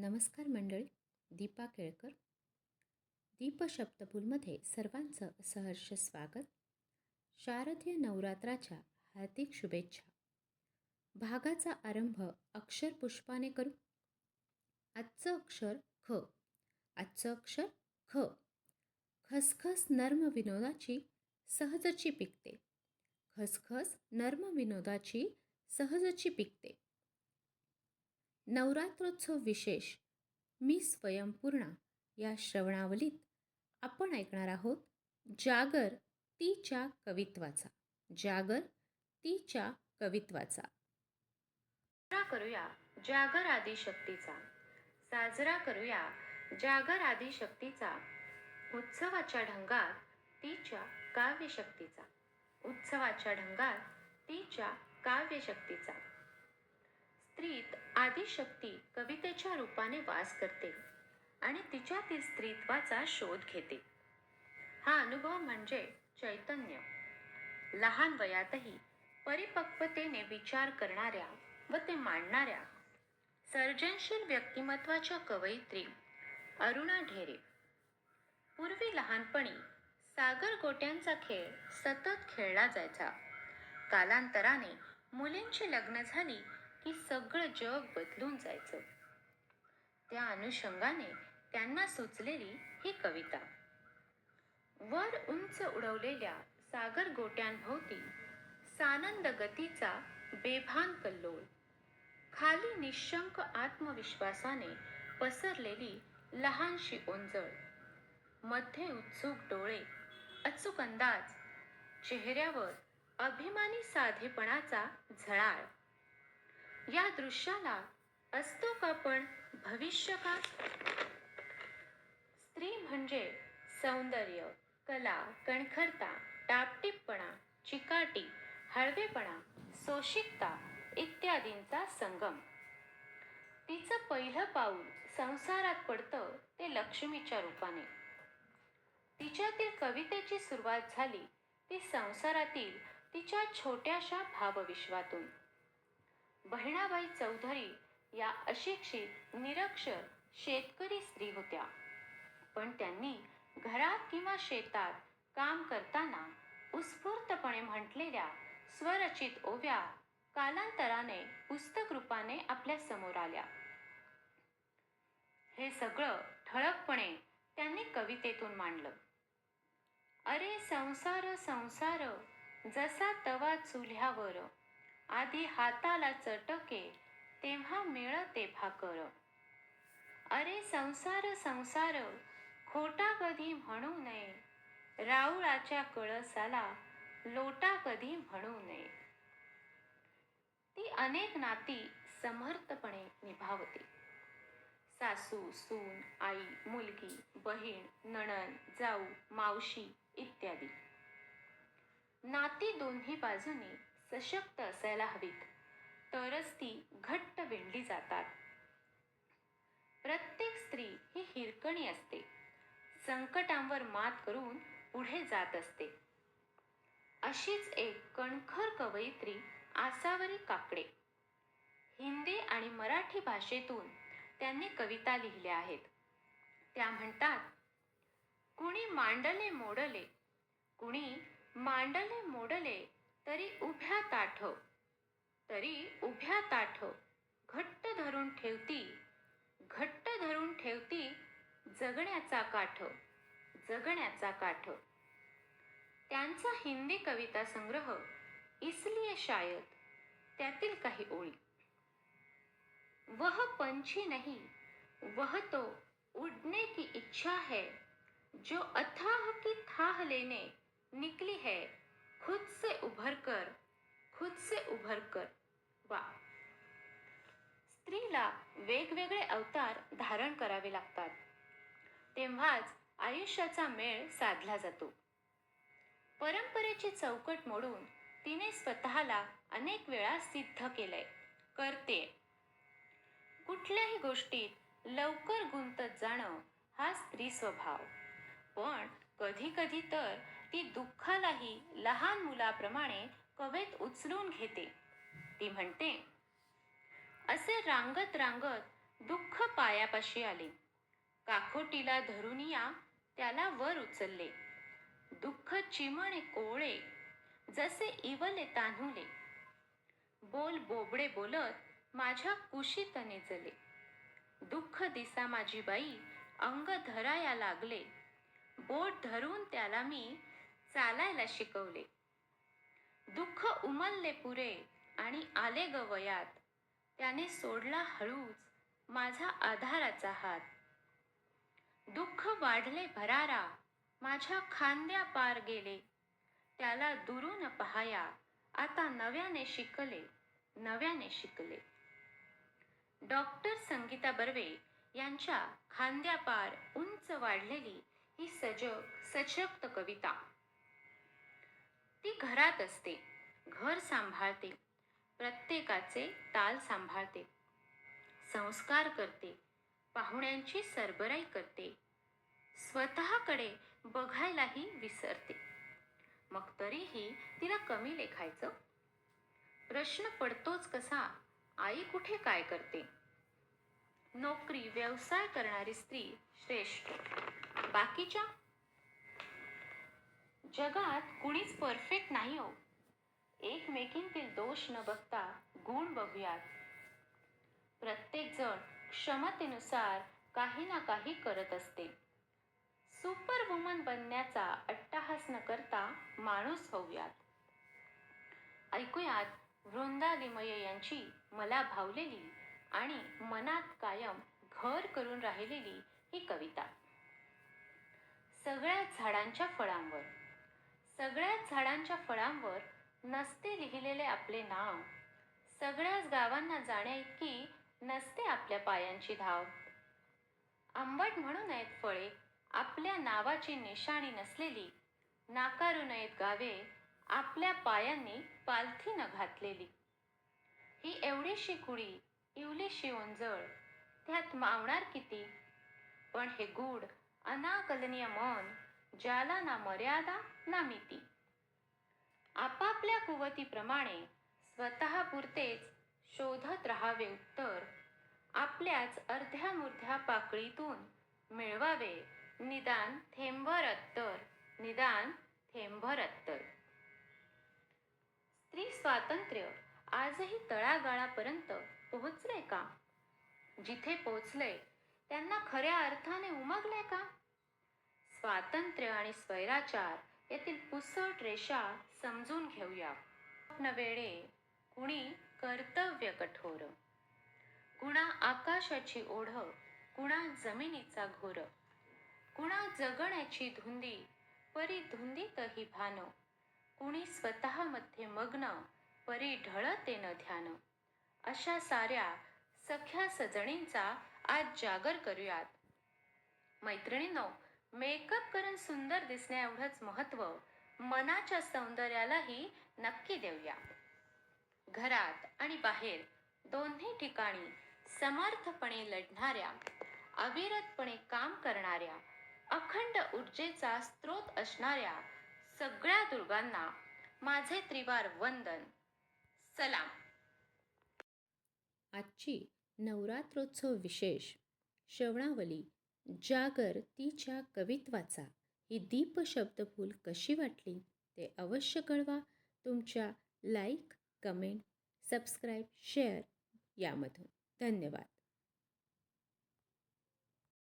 नमस्कार मंडळी दीपा केळकर. दीप शब्दपूलमध्ये सर्वांचं सहर्ष स्वागत. शारदीय नवरात्राच्या हार्दिक शुभेच्छा. भागाचा आरंभ अक्षर पुष्पाने करू. आजचं अक्षर ख. आजचं अक्षर ख. खसखस नर्म विनोदाची सहजची पिकते. खसखस नर्म विनोदाची सहजची पिकते. नवरात्रोत्सव विशेष मी स्वयंपूर्णा या श्रवणावलीत आपण ऐकणार आहोत जागर तीच्या कवित्वाचा. जागर तीच्या कवित्वाचा. साजरा करूया जागर आदिशक्तीचा साजरा करूया जागर आदिशक्तीचा उत्सवाच्या ढंगात तिच्या काव्यशक्तीचा. उत्सवाच्या ढंगात तिच्या काव्यशक्तीचा. स्त्रीत आदिशक्ती कवितेच्या रूपाने वास करते आणि तिच्यातील स्त्रीत्वाचा शोध घेते. हा अनुभव म्हणजे चैतन्य. लहान वयातही परिपक्वतेने विचार करणाऱ्या व ते मांडणाऱ्या सर्जनशील व्यक्तिमत्वाच्या कवयित्री अरुणा ढेरे. पूर्वी लहानपणी सागर गोट्यांचा खेळ सतत खेळला जायचा. कालांतराने मुलींची लग्न झाली की सगळं जग बदलून जायचं. त्या अनुषंगाने त्यांना सुचलेली ही कविता. वर उंच उडवलेल्या सागर गोट्यांभोवती सानंद गतीचा बेभान कल्लोळ खाली निशंक आत्मविश्वासाने पसरलेली लहानशी ओंजळमध्ये उत्सुक डोळे अचूक अंदाज चेहऱ्यावर अभिमानी साधेपणाचा झळाळ. या दृश्याला असतो का पण भविष्य का? स्त्री म्हणजे सौंदर्य कला कणखरता टापटीपणा चिकाटी हळवेपणा सोशिकता इत्यादींचा संगम. तिचं पहिलं पाऊल संसारात पडतं ते लक्ष्मीच्या रूपाने. तिच्यातील कवितेची सुरुवात झाली ती संसारातील तिच्या छोट्याशा भावविश्वातून. बहिणाबाई चौधरी या अशिक्षित निरक्षर शेतकरी स्त्री होत्या. पण त्यांनी घरात किंवा शेतात काम करताना उत्स्फूर्तपणे म्हटलेल्या स्वरचित ओव्या कालांतराने पुस्तक रूपाने आपल्यासमोर आल्या. हे सगळं ठळकपणे त्यांनी कवितेतून मांडलं. अरे संसार संसार जसा तवा चुल्ह्यावर आधी हाताला चटके तेव्हा मिळते भाकर अरे संसार संसार खोटा कधी म्हणू नये. राऊळाच्या कळसाला लोटा कधी म्हणू नये. ती अनेक नाती समर्थपणे निभावते. सासू सून आई मुलगी बहीण नणन जाऊ मावशी इत्यादी. नाती दोन्ही बाजूनी सशक्त असायला हवीत. तरच ती घट्ट विणली जातात. प्रत्येक स्त्री ही हिरकणी असते. संकटांवर मात करून पुढे जात असते. अशीच एक कणखर कवयित्री आसावरी काकडे. हिंदी आणि मराठी भाषेतून त्यांनी कविता लिहिल्या आहेत. त्या म्हणतात कुणी मांडले मोडले कुणी मांडले मोडले तरी उभ्या ताठ. तरी उभ्या ताठ. घट्ट धरून ठेवती. घट्ट धरून ठेवती जगण्याचा काठ. जगण्याचा काठ. त्यांचा हिंदी कविता संग्रह इसलिए शायद त्यातील काही ओळी. वह पंछी नहीं वह तो उड़ने की इच्छा है जो अथाह की थाह लेने निकली है. खुद से उभर कर खुद से उभर कर. वा स्त्रीला वेगवेगळे अवतार धारण करावे लागतात. तेव्हाच आयुष्याचा मेळ साधला जातो. परंपरेची चौकट मोडून तिने स्वतःला अनेक वेळा सिद्ध केलंय. करते. कुठल्याही गोष्टीत लवकर गुंतत जाणं हा स्त्री स्वभाव. पण कधी कधी तर ती दुःखालाही लहान मुलाप्रमाणे कवेत उचलून घेते. ती म्हणते असे रांगत रांगत दुःख पायापाशी आले. काखोटीला धरून या त्याला वर उचलले. दुःख चिमणे कोळे जसे इवले तान्हुले. बोल बोबडे बोलत माझ्या कुशीतने जले. दुःख दिसा माझी बाई अंग धराया लागले. बोट धरून त्याला मी चालायला शिकवले. दुःख उमलले पुरे आणि आले ग वयात. त्याने सोडला हळूच माझा आधाराचा हात. दुःख वाढले भरारा माझ्या खांद्या पार गेले. त्याला दुरून पहाया आता नव्याने शिकले नव्याने शिकले. डॉक्टर संगीता बर्वे यांच्या खांद्यापार उंच वाढलेली ही सजग सशक्त कविता. घरात असते. घर सांभाळते. प्रत्येकाचे ताल सांभाळते. संस्कार करते. पाहुण्यांची सरबराई करते. स्वतःकडे बघायलाही विसरते. मग तरीही तिला कमी लेखायचं? प्रश्न पडतोच कसा? आई कुठे काय करते? नोकरी व्यवसाय करणारी स्त्री श्रेष्ठ. बाकीच्या जगात कुणीच परफेक्ट नाही हो. एकमेकींतील दोष न बघता गुण बघूयात. प्रत्येक जण क्षमतेनुसार काही ना काही करत असते. सुपर वुमन बनण्याचा अट्टाहास न करता माणूस होऊयात. ऐकूयात वृंदा लिमये यांची मला भावलेली आणि मनात कायम घर करून राहिलेली ही कविता. सगळ्या झाडांच्या फळांवर. सगळ्याच झाडांच्या फळांवर नसते लिहिलेले आपले नाव. सगळ्याच गावांना जाण्याइतकी नसते आपल्या पायांची धाव. आंबट म्हणू नयेत फळे आपल्या नावाची निशाणी नसलेली नाकारू नयेत गावे आपल्या पायांनी पालथी न घातलेली. ही एवढीशी कुडी इवलीशी ओंजळ त्यात मावणार किती? पण हे गूढ अनाकलनीय मन ज्याला ना मर्यादा ना मिती. आपापल्या कुवतीप्रमाणे स्वतःपुरतेच शोधत राहावे उत्तर आपल्याच अर्ध्या मुर्ध्या पाकळीतून मिळवावे. निदान थेंबर अत्तर निदान थेंबर अत्तर. स्त्री स्वातंत्र्य आजही तळागाळापर्यंत पोहोचले का? जिथे पोचले त्यांना खऱ्या अर्थाने उमगले का? स्वातंत्र्य आणि स्वैराचार येथील पुसट रेषा समजून घेऊया. वेळे कुणी कर्तव्य कठोर. कुणा आकाशाची ओढ कुणा जमिनीचा घोर. कुणा जगण्याची धुंदी परी धुंदीतही भान. कुणी स्वतःमध्ये मग्न परी ढळते न ध्यान. अशा साऱ्या सख्या सजणींचा आज जागर करूयात. मैत्रिणींनो मेकअप करून सुंदर दिसण्या एवढंच महत्त्व मनाच्या सौंदर्यालाही नक्की देऊया. घरात आणि बाहेर दोन्ही ठिकाणी समर्थपणे लढणाऱ्या अविरतपणे काम करणाऱ्या अखंड ऊर्जेचा स्रोत असणाऱ्या सगळ्या दुर्गांना माझे त्रिवार वंदन. सलाम. आजची नवरात्रोत्सव विशेष श्रवणावली जागर तिच्या कवित्वाचा ही दीप शब्दफूल कशी वाटली ते अवश्य कळवा. तुमच्या लाईक कमेंट सबस्क्राईब शेअर यामधून. धन्यवाद.